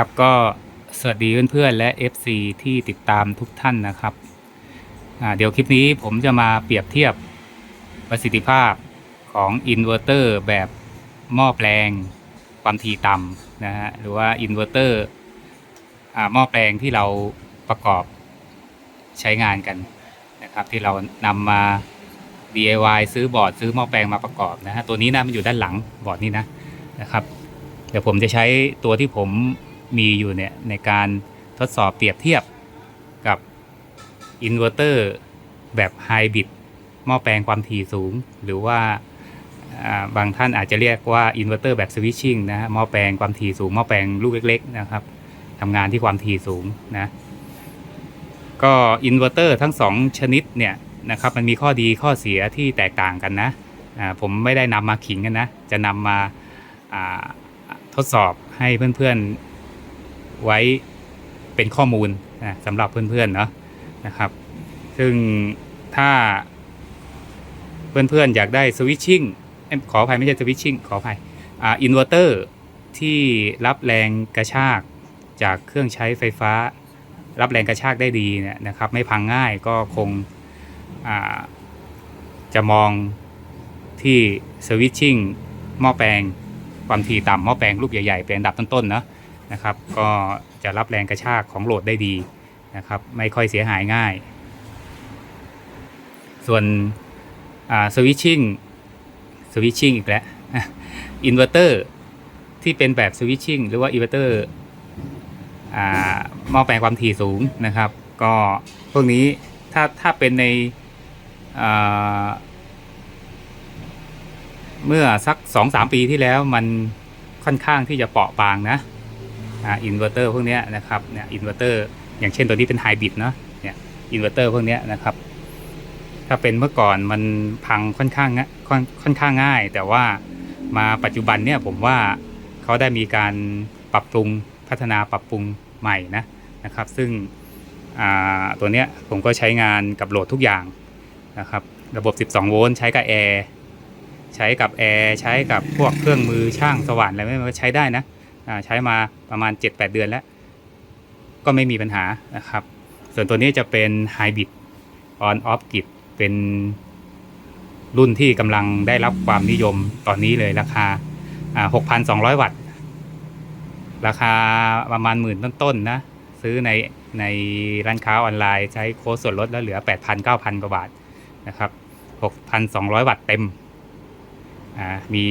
ครับก็สวัสดีเพื่อนๆและ FC ที่ติดตามทุกท่านนะครับเดี๋ยวคลิปนี้ผมจะมาเปรียบเทียบประสิทธิภาพของอินเวอร์เตอร์แบบหม้อแปลงความถี่ต่ำนะฮะหรือว่าอินเวอร์เตอร์หม้อแปลงที่เราประกอบใช้งานกันนะครับที่เรานำมา DIY ซื้อบอร์ดซื้อหม้อแปลงมาประกอบนะฮะตัวนี้นะมันอยู่ด้านหลังบอร์ดนี้นะนะครับเดี๋ยวผมจะใช้ตัวที่ผม มีอยู่เนี่ยในการทดสอบเปรียบเทียบกับอินเวอร์เตอร์แบบไฮบริดหม้อแปลงความถี่สูง หรือว่าบางท่านอาจจะเรียกว่าอินเวอร์เตอร์แบบสวิตชิ่งนะหม้อแปลงความถี่สูงหม้อแปลงลูกเล็ก ๆ นะครับทำงานที่ความถี่สูงนะก็อินเวอร์เตอร์ทั้งสองชนิดเนี่ยนะครับมันมีข้อดีข้อเสียที่แตกต่างกันนะผมไม่ได้นำมาขิงกันนะ จะนำมาอ่าทดสอบให้เพื่อนๆ ไว้เป็นข้อมูลนะสำหรับเพื่อนๆเนาะนะครับ ซึ่งถ้าเพื่อนๆ อยากได้สวิตชิ่งขออภัยไม่ใช่สวิตชิ่งขออภัยอ่าอินเวอร์เตอร์ที่รับแรงกระชากจากเครื่องใช้ไฟฟ้า รับแรงกระชากได้ดีเนี่ยนะครับไม่พังง่ายก็คงจะมองที่สวิตชิ่งหม้อแปลงความถี่ต่ำหม้อแปลงลูกใหญ่ ๆ เป็นอันดับต้นๆเนอะ นะครับ ก็จะรับแรงกระชากของโหลดได้ดีนะครับ ไม่ค่อยเสียหายง่าย ส่วนสวิตชิ่งสวิตชิ่งอีกแล้วอินเวอร์เตอร์ที่เป็นแบบสวิตชิ่งหรือว่าอินเวอร์เตอร์หม้อแปลงความถี่สูงนะครับ ก็พวกนี้ถ้าถ้าเป็นในอ่าเมื่อสักสองสามปีที่แล้วมันค่อนข้างที่จะเปราะบางนะ อินเวอร์เตอร์พวกนี้นะครับเนี่ยอินเวอร์เตอร์อย่างเช่นตัวนี้เป็นไฮบริดเนาะเนี่ยอินเวอร์เตอร์พวกนี้นะครับ ถ้าเป็นเมื่อก่อนมันพังค่อนข้างง่ายค่อนค่อนข้างง่าย แต่ว่ามาปัจจุบันเนี่ยผมว่าเขาได้มีการปรับปรุงพัฒนาปรับปรุงใหม่นะนะครับ ซึ่งตัวเนี้ยผมก็ใช้งานกับโหลดทุกอย่างนะครับ ระบบ 12 โวลต์ใช้กับแอร์ใช้กับแอร์ใช้กับพวกเครื่องมือช่างสว่านอะไรไม่ก็ใช้ได้นะ ใช้มาประมาณ 7-8 เดือนแล้ว ก็ไม่มีปัญหานะครับ ส่วนตัวนี้จะเป็นไฮบริดออนออฟกิ d เป็นรุ่นที่กำลังได้รับความนิยมตอนนี้เลยราคาอ่า6,200 วัตต์ ราคาประมาณหมื่นต้นๆนะ ซื้อในในร้านค้าออนไลน์ใช้โค้ดส่วนลดแล้วเหลือ 8,000-9,000 กว่าบาทนะครับ 6,200 วัตต์เต็ม มี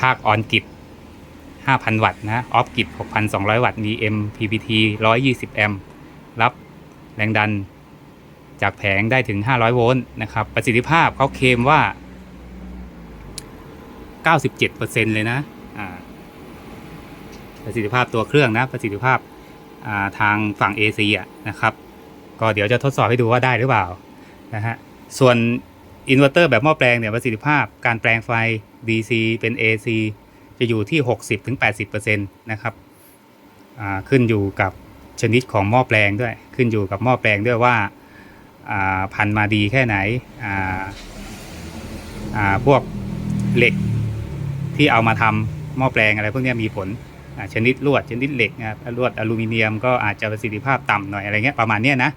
ภาคออนกิจ 5,000 วัตต์นะออฟกิจ6,200 วัตต์มี MPPT 120 แอมป์รับแรงดันจากแผงได้ถึง 500 โวลต์นะครับ ประสิทธิภาพเขาเคลมว่า 97%เลยนะประสิทธิภาพตัวเครื่องนะ ประสิทธิภาพาทางฝั่ง AC อะนะครับ ก็เดี๋ยวจะทดสอบให้ดูว่าได้หรือเปล่านะฮะส่วนอินเวอร์เตอร์แบบหม้อแปลงเนี่ยประสิทธิภาพการแปลงไฟ DC เป็น AC จะอยู่ที่ 60-80%นะครับอ่าขึ้นอยู่กับชนิดของหม้อแปลงด้วย ขึ้นอยู่กับหม้อแปลงด้วยว่าอ่าพันมาดีแค่ไหนอ่าอ่าพวกเหล็กที่เอามาทำหม้อแปลงอะไรพวกนี้มีผลอ่าชนิดลวดชนิดเหล็กนะครับลวดอลูมิเนียมก็อาจจะประสิทธิภาพต่ำหน่อยอะไรเงี้ยประมาณเนี้ยนะ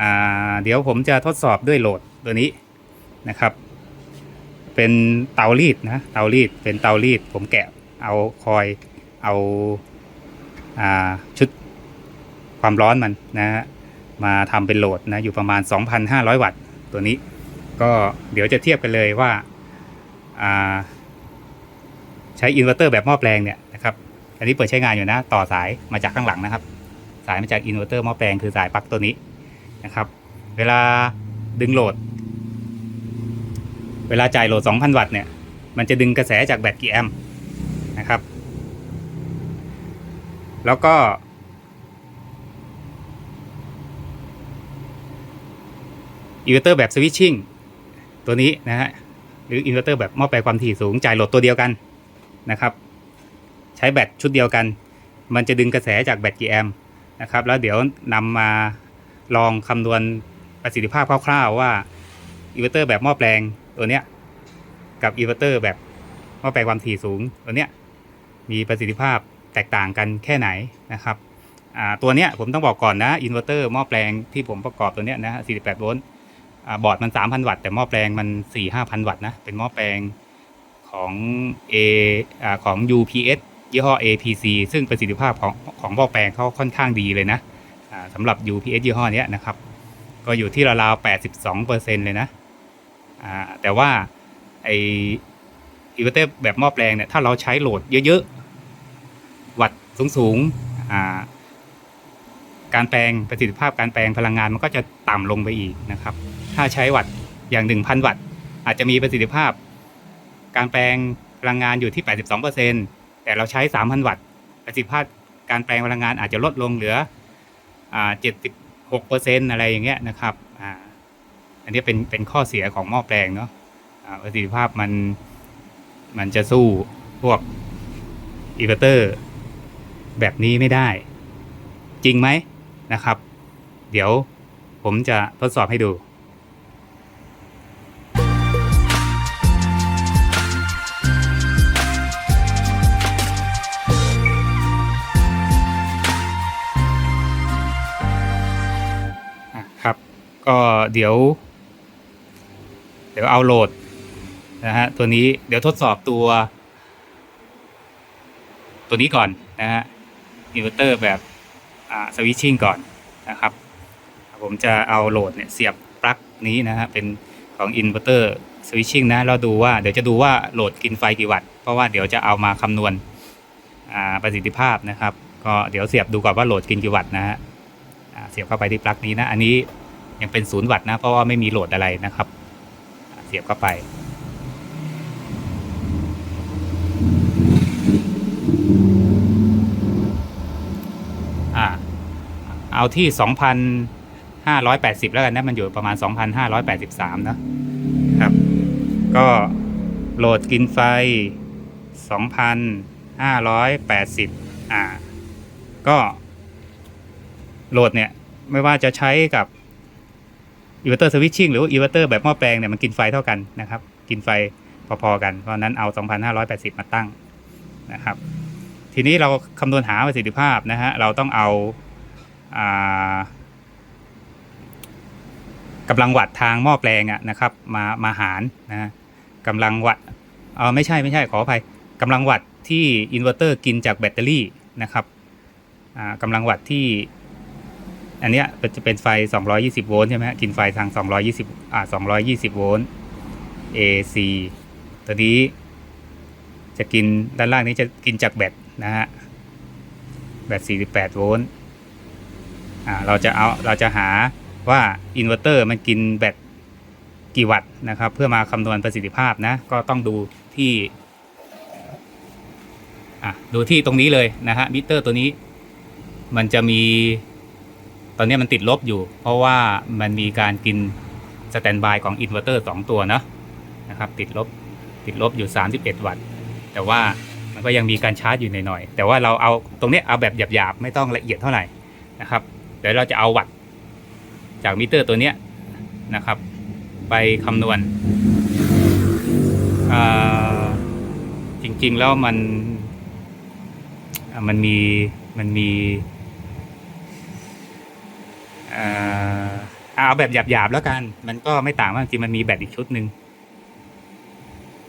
อ่าเดี๋ยวผมจะทดสอบด้วยโหลดตัวนี้นะครับ เป็นเตารีดนะเตารีดเป็นเตารีด ผมแกะเอาคอยเอาอาชุดความร้อนมันนะฮะมาทำเป็นโหลดนะอยู่ประมาณ 2,500 วัตต์ตัวนี้ ก็เดี๋ยวจะเทียบกันเลยว่าาใช้อินเวอร์เตอร์แบบหม้อแปลงเนี่ยนะครับอันนี้เปิดใช้งานอยู่นะ ต่อสายมาจากข้างหลังนะครับ สายมาจากอินเวอร์เตอร์หม้อแปลงคือสายปลั๊กตัวนี้นะครับ เวลาดึงโหลด เวลาจ่ายโหลด 2,000 วัตต์เนี่ย มันจะดึงกระแสจากแบตกี่แอมป์นะครับ แล้วก็ อินเวอร์เตอร์แบบสวิตชิ่งตัวนี้นะฮะ หรืออินเวอร์เตอร์แบบหม้อแปลความถี่สูงจ่ายโหลดตัวเดียวกันนะครับ ใช้แบตชุดเดียวกัน มันจะดึงกระแสจากแบตกี่แอมป์นะครับ แล้วเดี๋ยวนำมาลองคำนวณประสิทธิภาพคร่าวๆว่าอินเวอร์เตอร์แบบหม้อแปลง ตัวเนี้ยกับอินเวอร์เตอร์แบบหม้อแปลงความถี่สูงตัวเนี้ยมีประสิทธิภาพแตกต่างกันแค่ไหนนะครับตัวเนี้ยผมต้องบอกก่อนนะอินเวอร์เตอร์หม้อแปลงที่ผมประกอบตัวเนี้ยนะ48โวลต์บอร์ดมัน 3,000 วัตต์แต่หม้อแปลงมัน 4-5,000 วัตต์นะเป็นหม้อแปลงของ A อ่าของ UPS ยี่ห้อ APC ซึ่งประสิทธิภาพของของหม้อแปลงเขาค่อนข้างดีเลยนะสำหรับ UPS ยี่ห้อนี้นะครับ ก็อยู่ที่ราวๆ82เปอร์เซ็นต์เลยนะ อ่าแต่ว่าไออินเวอร์เตอร์แบบหม้อแปลงเนี่ยถ้าเราใช้โหลดเยอะๆ วัตต์สูงๆอ่าการแปลงประสิทธิภาพการแปลงพลังงานมันก็จะต่ำลงไปอีกนะครับ ถ้าใช้วัตต์อย่าง 1,000 วัตต์ อาจจะมีประสิทธิภาพ การแปลงพลังงานอยู่ที่ 82%แต่เราใช้ 3,000 วัตต์ ประสิทธิภาพการแปลงพลังงานอาจจะลดลงเหลืออ่า76%อะไรอย่างเงี้ยนะครับ นนี้เป็นเป็นข้อเสียของหม้อแปลงเนาะอ่าประสิทธิภาพมันมันจะสู้พวกอินเวอร์เตอร์ แบบนี้ไม่ได้ จริงไหมนะครับ เดี๋ยวผมจะทดสอบให้ดูครับ ก็เดี๋ยว เดี๋ยวเอาโหลดนะฮะตัวนี้เดี๋ยวทดสอบตัว ตัวนี้ก่อนนะฮะอินเวอร์เตอร์แบบสวิตชิ่งก่อนนะครับ ผมจะเอาโหลดเนี่ยเสียบปลั๊กนี้นะฮะเป็นของอินเวอร์เตอร์สวิตชิ่งนะเราดูว่าเดี๋ยวจะดูว่าโหลดกินไฟกี่วัตต์เพราะว่าเดี๋ยวจะเอามาคำนวณประสิทธิภาพนะครับ ก็เดี๋ยวเสียบดูก่อนว่าโหลดกินกี่วัตต์นะฮะเสียบเข้าไปที่ปลั๊กนี้นะ อันนี้ยังเป็นศูนย์วัตต์นะ เพราะว่าไม่มีโหลดอะไรนะครับ สียบเข้าไปอ่าเอาที่ 2,580 แล้วกันนะ มันอยู่ประมาณ 2,583 นะครับ ก็โหลดกินไฟ 2,580 อ่า ก็โหลดเนี่ย ไม่ว่าจะใช้กับ อินเวอร์เตอร์สวิตชิ่งหรืออินเวอร์เตอร์แบบหม้อแปลงเนี่ยมันกินไฟเท่ากันนะครับ กินไฟพอๆกันเพราะนั้นเอา 2,580 มาตั้งนะครับ ทีนี้เราคำนวณหาประสิทธิภาพนะฮะเราต้องเอาอ่ากำลังวัตต์ทางหม้อแปลงอะนะครับมามาหารนะกำลังวัตต์เออไม่ใช่ไม่ใช่ขออภัยกำลังวัตต์ที่อินเวอร์เตอร์กินจากแบตเตอรี่นะครับอ่ากำลังวัตต์ที่ อันเนี้ยจะเป็นไฟ 220 โวลต์ใช่ไหมกินไฟทาง 220 อ่า 220 โวลต์ AC ตัวนี้ จะกินด้านล่างนี้จะกินจากแบตนะฮะ แบต 48 โวลต์ อ่า เราจะเอา เราจะหาว่าอินเวอร์เตอร์มันกินแบตกี่วัตต์นะครับ เพื่อมาคำนวณประสิทธิภาพนะ ก็ต้องดูที่อะดูที่ตรงนี้เลยนะฮะมิเตอร์ตัวนี้ มันจะมี อนนี้มันติดลบอยู่ เพราะว่ามันมีการกินสแตนบายของอินเวอร์เตอร์2ตัวเนาะนะครับติดลบติดลบอยู่ 31 วัตต์ แต่ว่ามันก็ยังมีการชาร์จอยู่หน่อยๆแต่ว่าเราเอาตรงนี้เอาแบบหยาบๆ ไม่ต้องละเอียดเท่าไหร่นะครับเดี๋ยวเราจะเอาวัตต์จากมิเตอร์ตัวเนี้ยนะครับ ไปคำนวณจริงๆแล้วมันมันมีมันมี เอาแบบหยาบๆแล้วกัน มันก็ไม่ต่างมากจริงมันมีแบตอีกชุดหนึ่ง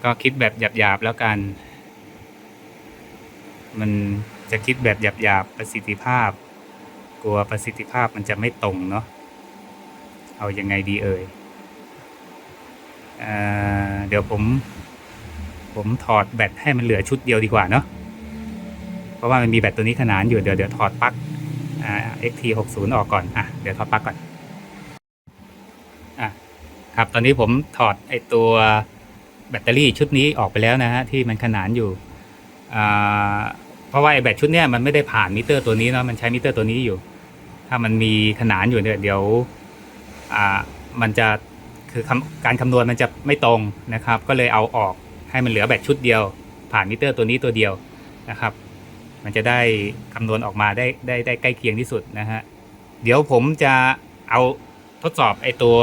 ก็คิดแบบหยาบๆแล้วกัน มันจะคิดแบบหยาบๆประสิทธิภาพ กลัวประสิทธิภาพมันจะไม่ตรงเนาะเอายังไงดีเอ่ยเเดี๋ยวผม ผมถอดแบตให้มันเหลือชุดเดียวดีกว่าเนาะเพราะว่ามันมีแบตตัวนี้ขนานอยู่เดี๋ยวเดี๋ยวถอดปลั๊ก อ่า XT60 ออกก่อนอะเดี๋ยวถอดปลั๊กก่อนอะครับตอนนี้ผมถอดไอตัวแบตเตอรี่ชุดนี้ออกไปแล้วนะฮะที่มันขนานอยู่อ่าเพราะว่าไอแบตชุดเนี้ยมันไม่ได้ผ่านมิเตอร์ตัวนี้เนาะมันใช้มิเตอร์ตัวนี้อยู่ ถ้ามันมีขนานอยู่เนี่ยเดี๋ยวอ่ามันจะคือคการคำนวณมันจะไม่ตรงนะครับ ก็เลยเอาออกให้มันเหลือแบตชุดเดียว ผ่านมิเตอร์ตัวนี้ตัวเดียวนะครับ มันจะได้คำนวณออกมาได้ได้ได้ใกล้เคียงที่สุดนะฮะ เดี๋ยวผมจะเอาทดสอบไอตัว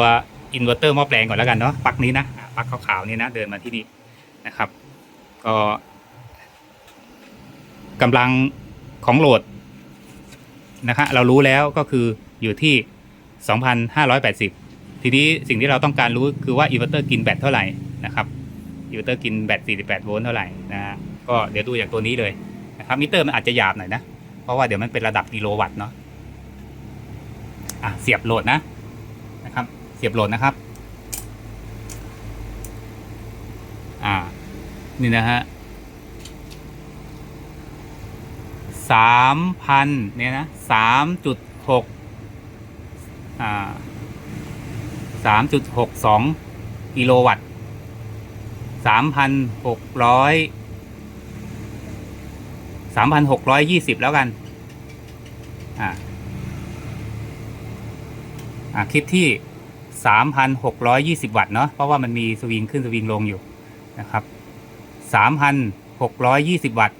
อินเวอร์เตอร์หม้อแปลงก่อนแล้วกันเนาะปลั๊กนี้นะปลั๊กขาวๆนี่นะเดินมาที่นี่นะครับ ก็กำลังของโหลดนะครับเรารู้แล้วก็คืออยู่ที่ 2,580 ทีนี้สิ่งที่เราต้องการรู้คือว่าอินเวอร์เตอร์กินแบตเท่าไหร่นะครับอินเวอร์เตอร์กินแบต48โวลต์เท่าไหร่นะฮะก็เดี๋ยวดูจากตัวนี้เลย นะครับมิเตอร์มันอาจจะหยาบหน่อยนะ เพราะว่าเดี๋ยวมันเป็นระดับกิโลวัตต์เนาะอะเสียบโหลดนะนะครับ เสียบโหลดนะครับ อ่า นี่นะฮะสามพันเนี่ยนะสามจุดหกอ่าสามจุดหกสองกิโลวัตต์สามพันหกร้อยามพันหกร้อยยี่สิบแล้วกัน อ่าอ่าคลิปที่สามพันหกร้อยยี่สิบวัตต์เนาะ เพราะว่ามันมีสวิงขึ้นสวิงลงอยู่นะครับสามพันหกร้อยยี่สิบวัตต์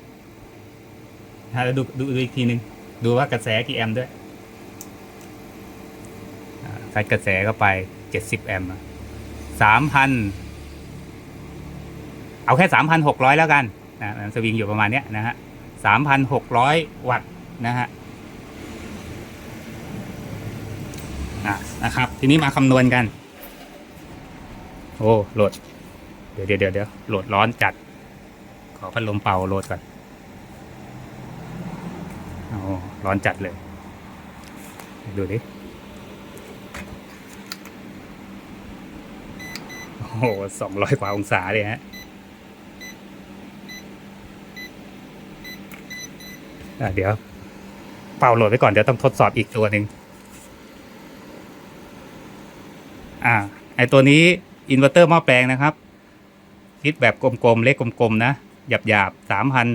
อ่าแล้วดูดูดูอีกทีหนึ่งดูว่ากระแสกี่แอมป์ด้วยอ่าใส่กระแสเข้าไปเจ็ดสิบแอมป์สามพันเอาแค่สามพันหกร้อยแล้วกันนะมันสวิงอยู่ประมาณเนี้ยนะฮะ สามพันหกร้อยวัตต์นะฮะนะครับ ทีนี้มาคำนวณกัน โอ้โหลด เดี๋ยวเดี๋ยวเดี๋ยวโหลดร้อนจัด ขอพัดลมเป่าโหลดก่อนโอ้ร้อนจัดเลย ดูดิโอ้สองร้อยกว่าองศาเลยฮะอะ เดี๋ยวเป่าโหลดไว้ก่อนเดี๋ยวต้องทดสอบอีกตัวหนึ่งอ่าไอตัวนี้อินเวอร์เตอร์หม้อแปลงนะครับ คิดแบบกลมๆ เล็กกลมๆ นะ หยาบๆสามพัน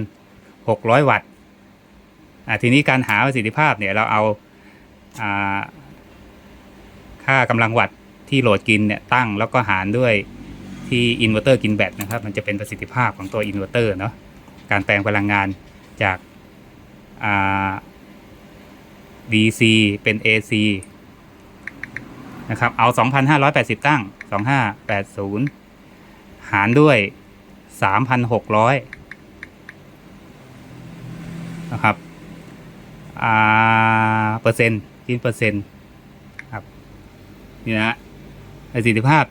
หกร้อยวัตต์อ่าทีนี้การหาประสิทธิภาพเนี่ยเราเอาอ่าค่ากำลังวัตต์ที่โหลดกินเนี่ยตั้งแล้วก็หารด้วยที่อินเวอร์เตอร์กินแบตนะครับ มันจะเป็นประสิทธิภาพของตัวอินเวอร์เตอร์เนาะการแปลงพลังงานจาก DC เป็น AC นะครับ เอา 2,580 ตั้ง 2,580 หารด้วย 3,600 นะครับอ่าเปอร์เซ็นต์กินเปอร์เซ็นต์ครับ นี่นะประสิทธิภาพ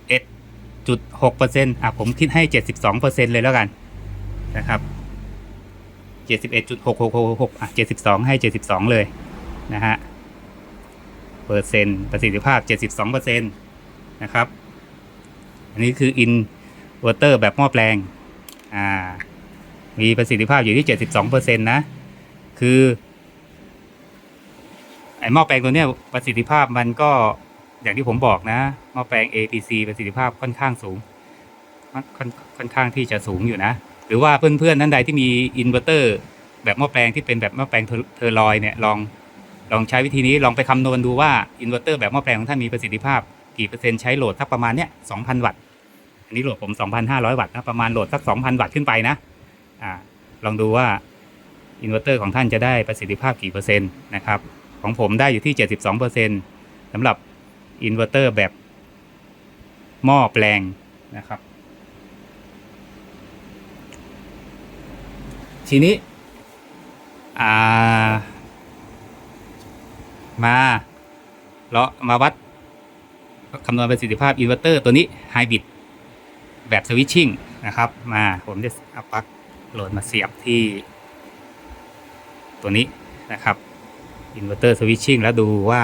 71.6เปอร์เซ็นต์อะ ผมคิดให้ 72เปอร์เซ็นต์เลยแล้วกันนะครับ 71.6666อะ72 ให้ 72 เลยนะฮะ เปอร์เซ็นต์ประสิทธิภาพ 72เปอร์เซ็นต์นะครับ อันนี้คืออินเวอร์เตอร์แบบหม้อแปลง อ่า มีประสิทธิภาพอยู่ที่ 72เปอร์เซ็นต์นะ คือ ไอหม้อแปลงตัวเนี้ยประสิทธิภาพมันก็อย่างที่ผมบอกนะ หม้อแปลง APC ประสิทธิภาพค่อนข้างสูง ค่อนค่อนข้างที่จะสูงอยู่นะ รือว่าเพื่อนๆท่านใดที่มีอินเวอร์เตอร์แบบหม้อแปลงที่เป็นแบบหม้อแปลงเทอร์เทอร์ลอยเนี่ยลองลองใช้วิธีนี้ลองไปคำนวณดูว่าอินเวอร์เตอร์แบบหม้อแปลงของท่านมีประสิทธิภาพกี่เปอร์เซ็นต์ใช้โหลดสักประมาณเนี้ย2,000วัตต์อันนี้โหลดผม 2,500 วัตต์นะประมาณโหลดสัก 2,000 วัตต์ขึ้นไปนะอ่าลองดูว่าอินเวอร์เตอร์ของท่านจะได้ประสิทธิภาพกี่เปอร์เซ็นต์นะครับของผมได้อยู่ที่ 72เปอร์เซ็นต์สำหรับอินเวอร์เตอร์แบบหม้อแปลงนะครับ ทีนี้อ่ามาเรามาวัดคำนวณประสิทธิภาพอินเวอร์เตอร์ตัวนี้ไฮบริดแบบสวิตชิ่งนะครับ มาผมจะเอาปลั๊กโหลดมาเสียบที่ ตัวนี้นะครับอินเวอร์เตอร์สวิตชิ่งแล้วดูว่า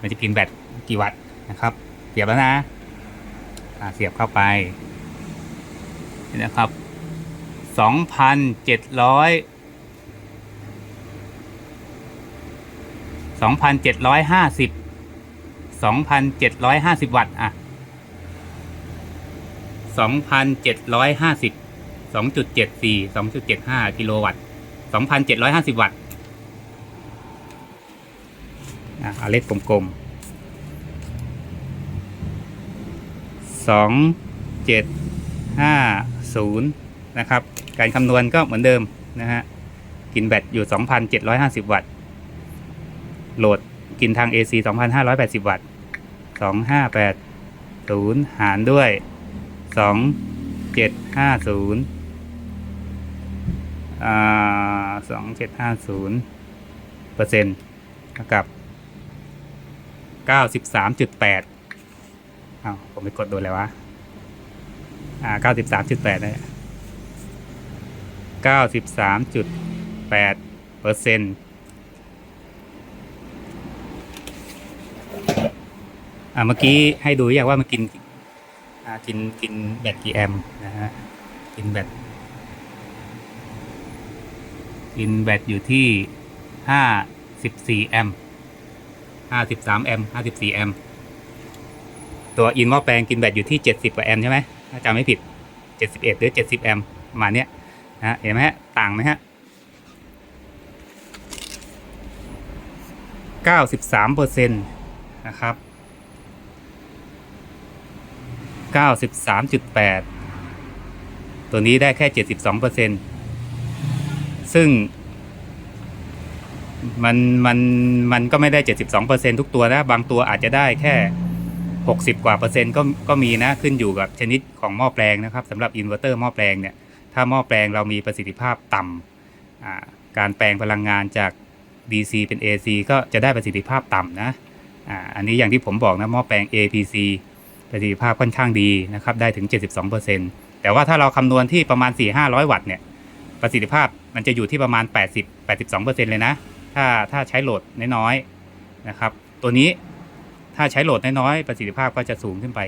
มันจะกินแบตกี่วัตต์นะครับ เสียบแล้วนะเสียบเข้าไปนี่นะครับ สองพันเจ็ดร้อยสองพันเจ็ดร้อยห้าสิบสองพันเจ็ดร้อยห้าสิบวัตต์อะสองพันเจ็ดร้อยห้าสิบสองจุดเจ็ดสี่สองจุดเจ็ดห้ากิโลวัตต์สองพันเจ็ดร้อยห้าสิบวัตต์อะเอาเลขกลมๆสองเจ็ดห้าศูนย์นะครับ การคำนวณก็เหมือนเดิมนะฮะ กินแบตอยู่ 2,750 วัตต์ โหลดกินทาง AC 2,580 วัตต์ 2,580 หารด้วย 2,750อ่า2,750เปอร์เซ็นต์เท่ากับ 93.8เอ้าผมไปกดโดนแล้ววะอ่า93.8นั่ะ 93.8เปอร์เซ็นต์อ่าเมื่อกี้ให้ดูอยากว่ามันกินอ่ากินกินแบตกี่แอมนะฮะกินแบตกินแบตอยู่ที่ห้าสิบสี่แอมห้าสิบสามแอมห้าสิบสี่แอมตัวอินหม้อแปลงกินแบตอยู่ที่เจ็ดสิบกว่าแอมใช่ไหมถ้าจำไม่ผิดเจ็ดสิบเอ็ดหรือเจ็ดสิบแอมมาเนี้ย นะเห็นไหมฮะต่างไหมฮะเก้าสิบสามเปอร์เซ็นต์นะครับเก้าสิบสามจุดแปดตัวนี้ได้แค่เจ็ดสิบสองเปอร์เซ็นต์ซึ่งมันมันมันก็ไม่ได้เจ็ดสิบสองเปอร์เซ็นทุกตัวนะ บางตัวอาจจะได้แค่หกสิบกว่าเปอร์เซ็นต์ก็ก็มีนะขึ้นอยู่กับชนิดของหม้อแปลงนะครับสำหรับอินเวอร์เตอร์หม้อแปลงเนี่ย ถ้าหม้อแปลงเรามีประสิทธิภาพต่ำการแปลงพลังงานจาก DC เป็น AC ก็จะได้ประสิทธิภาพต่ำนะอันนี้อย่างที่ผมบอกนะหม้อแปลง APC ประสิทธิภาพค่อนข้างดีนะครับได้ถึง 72%แต่ว่าถ้าเราคำนวณที่ประมาณ 4-500 วัตต์เนี่ยประสิทธิภาพมันจะอยู่ที่ประมาณ 80 82%เลยนะ ถ้าถ้าใช้โหลดน้อยๆนะครับ ตัวนี้ถ้าใช้โหลดน้อยๆประสิทธิภาพก็จะสูงขึ้นไป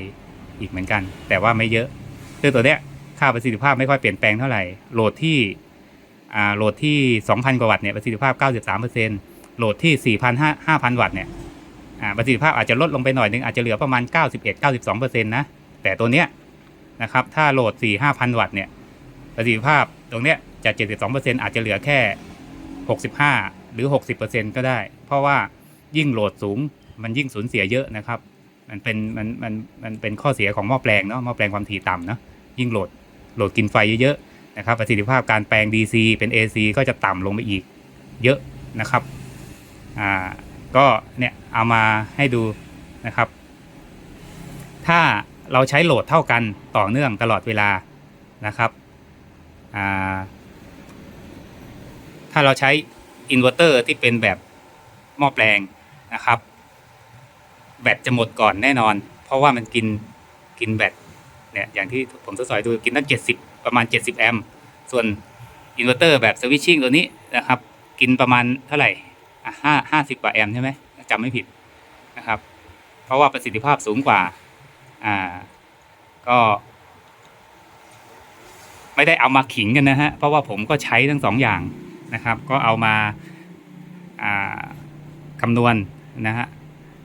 อีกเหมือนกัน แต่ว่าไม่เยอะซึ่งตัวเนี้ย ค่าประสิทธิภาพไม่ค่อยเปลี่ยนแปลงเท่าไหร่ โหลดที่อ่าโหลดที่ 2,000 กว่าวัตต์เนี่ยประสิทธิภาพ 93%โหลดที่ 4,000 5,000 วัตต์เนี่ยอ่าประสิทธิภาพอาจจะลดลงไปหน่อยนึงอาจจะเหลือประมาณ 91-92%นะแต่ตัวเนี้ยนะครับถ้าโหลด 4-5,000 วัตต์เนี่ยประสิทธิภาพตรงเนี้ยจาก 72%อาจจะเหลือแค่ 65 หรือ 60%ก็ได้ เพราะว่ายิ่งโหลดสูงมันยิ่งสูญเสียเยอะนะครับ มันเป็นมันมันมันเป็นข้อเสียของหม้อแปลงเนาะหม้อแปลงความถี่ต่ำเนาะยิ่งโหลด หลดกินไฟเยอะๆนะครับประสิทธิภาพการแปลง DC เป็น AC ก็จะต่ำลงไปอีกเยอะนะครับอ่าก็เนี่ยเอามาให้ดูนะครับ ถ้าเราใช้โหลดเท่ากันต่อเนื่องตลอดเวลานะครับอ่าถ้าเราใช้อินเวอร์เตอร์ที่เป็นแบบหม้อแปลงนะครับ แบตจะหมดก่อนแน่นอน เพราะว่ามันกินกินแบต เนี่ยอย่างที่ผมทดสอบดูกินตั้ง 70 ประมาณ 70 แอมป์ส่วนอินเวอร์เตอร์แบบสวิตชิ่งตัวนี้นะครับ กินประมาณเท่าไหร่ห้าห้าสิบกว่าแอมป์ใช่ไหมจำไม่ผิดนะครับ เพราะว่าประสิทธิภาพสูงกว่าอ่าก็ ไม่ได้เอามาขิงกันนะฮะเพราะว่าผมก็ใช้ทั้งสองอย่างนะครับ ก็เอามาอ่าคำนวณนะฮะ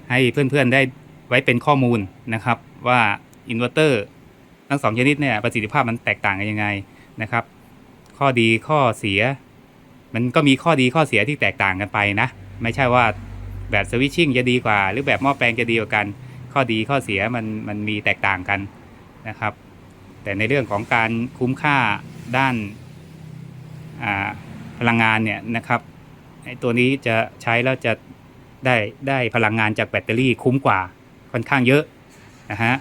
ให้เพื่อนๆได้ไว้เป็นข้อมูลนะครับว่าอินเวอร์เตอร์ ทั้งสองชนิดเนี่ยประสิทธิภาพมันแตกต่างกันยังไงนะครับ ข้อดีข้อเสีย มันก็มีข้อดีข้อเสียที่แตกต่างกันไปนะ ไม่ใช่ว่าแบบสวิตชิ่งจะดีกว่า หรือแบบหม้อแปลงจะดีกว่ากัน ข้อดีข้อเสียมันมันมีแตกต่างกันนะครับ แต่ในเรื่องของการคุ้มค่าด้านพลังงานเนี่ยนะครับไอ้ตัวนี้จะใช้แล้วจะได้ได้พลังงานจากแบตเตอรี่คุ้มกว่าค่อนข้างเยอะนะฮะ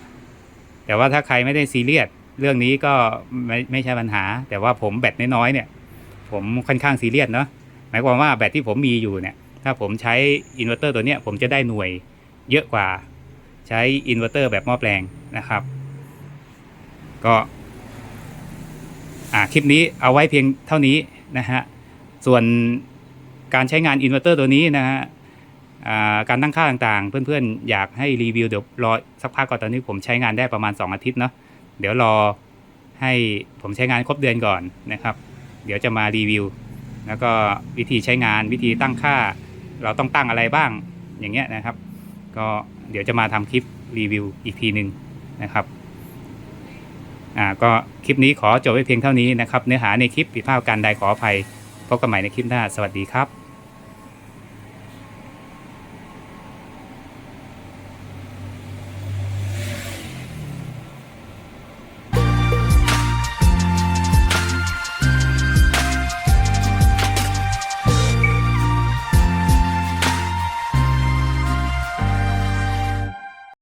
แต่ว่าถ้าใครไม่ได้ซีเรียสเรื่องนี้ก็ไม่ไม่ใช่ปัญหา แต่ว่าผมแบตน้อยๆเนี่ย ผมค่อนข้างซีเรียสเนาะหมายความว่าแบตที่ผมมีอยู่เนี่ย ถ้าผมใช้อินเวอร์เตอร์ตัวเนี้ยผมจะได้หน่วยเยอะกว่าใช้อินเวอร์เตอร์แบบหม้อแปลงนะครับ ก็อ่าคลิปนี้เอาไว้เพียงเท่านี้นะฮะ ส่วนการใช้งานอินเวอร์เตอร์ตัวนี้นะฮะ การตั้งค่าต่างๆ เพื่อนๆ อยากให้รีวิวเดี๋ยวรอสักพักก่อนตอนนี้ผมใช้งานได้ประมาณ 2 อาทิตย์เนาะเดี๋ยวรอให้ผมใช้งานครบเดือนก่อนนะครับ เดี๋ยวจะมารีวิว แล้วก็วิธีใช้งานวิธีตั้งค่า เราต้องตั้งอะไรบ้างอย่างเงี้ยนะครับ ก็เดี๋ยวจะมาทำคลิปรีวิวอีกทีหนึ่งนะครับอ่าก็คลิปนี้ขอจบไว้เพียงเท่านี้นะครับ เนื้อหาในคลิปผิดพลาดการใดขออภัยพบกันใหม่ในคลิปหน้า สวัสดีครับ